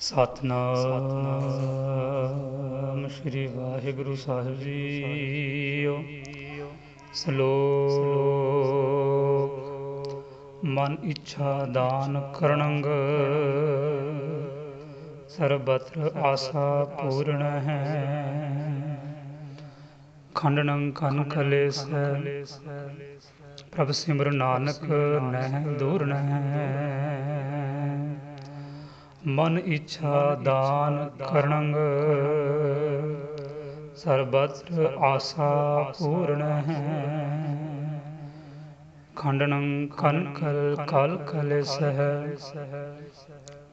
ਸਤਨਾਮ ਸ੍ਰੀ ਵਾਹਿਗੁਰੂ ਸਾਹਿਬ ਜੀਓ। ਸ਼ਲੋਕ, ਮਨ ਇੱਛਾ ਦਾਨ ਕਰਣੰਗ ਸਰਬਤਰ ਆਸਾ ਪੂਰਨ ਹੈ। ਖੰਡਨੰ ਕਨ ਕਲੇਸ, ਪ੍ਰਭ ਸਿਮਰ ਨਾਨਕ ਨਹਿ ਦੂਰ ਨਹਿ। ਮਨ ਇੱਛਾ ਦਾਨ ਕਰਣੰਗ ਸਰਬਤਰ ਆਸਾ ਪੂਰਨ ਹੈ। ਖੰਡਨੰ ਕਨ ਕਲ ਕਲ ਕਲੇਸ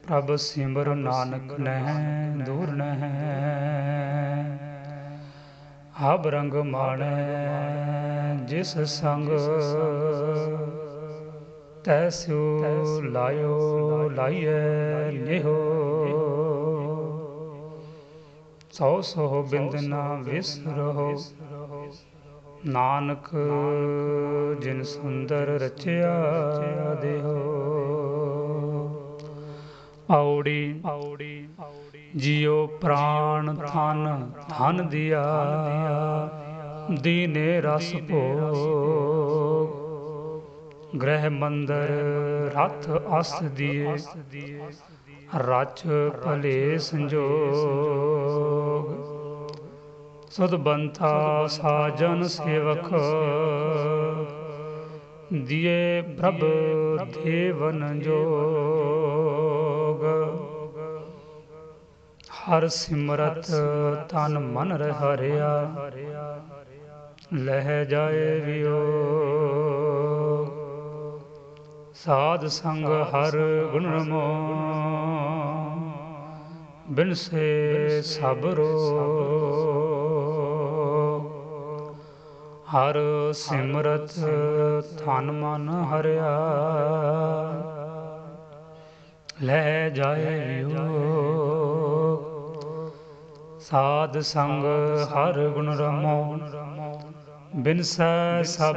ਪ੍ਰਭ ਸਿਮਰ ਨਾਨਕ ਨਹਿ ਦੂਰ ਨਹਿ। ਹਬ ਰੰਗ ਮਾਣੈ ਜਿਸ ਸੰਗ। ਤੈਸੂ ਲਾਇਓ, ਲਾਈਐ ਨਿਹੋ। ਸੋ ਸੋ ਬਿੰਦ ਨਾ ਵਿਸਰੋ ਨਾਨਕ ਜਿਨ ਸੁੰਦਰ ਰਚਿਆ ਦੇਹੋ। ਆਉੜੀ ਆਉੜੀ ਜਿਉ ਪ੍ਰਾਣ ਧਨ ਧਨ ਦਿਆ। ਦੀਨੇ ਰਸ ਭੋਗ। ਗ੍ਰਹਿ ਮੰਦਰ ਰਥ ਅਸ ਦੀਏ, ਰਚ ਭਲੇ ਸੰਜੋਗ। ਸੁਧ ਬੰਤਾ ਸਾਜਨ ਸੇਵਕ, ਦੀਏ ਪ੍ਰਭ ਦੇਵਨ ਜੋਗ। ਹਰ ਸਿਮਰਤ ਤਨ ਮਨ ਰਹਿ ਲਹਿ ਜਾਏ ਵਿਯੋਗ। ਸਾਧ ਸੰਗ ਹਰ ਗੁਣ ਰਮੋ। ਬਿਨ ਸੇ ਸਭ ਰੋਗ ਹਰ ਸਿਮਰਤ ਤਨ ਮਨ ਹਰਿਆ। ਲੈ ਜਾਏ ਵਿਯੋਗ ਸਾਧ ਸੰਗ ਹਰ ਗੁਣ ਰਮੋ। ਬਿਨ ਸੈ ਸਭ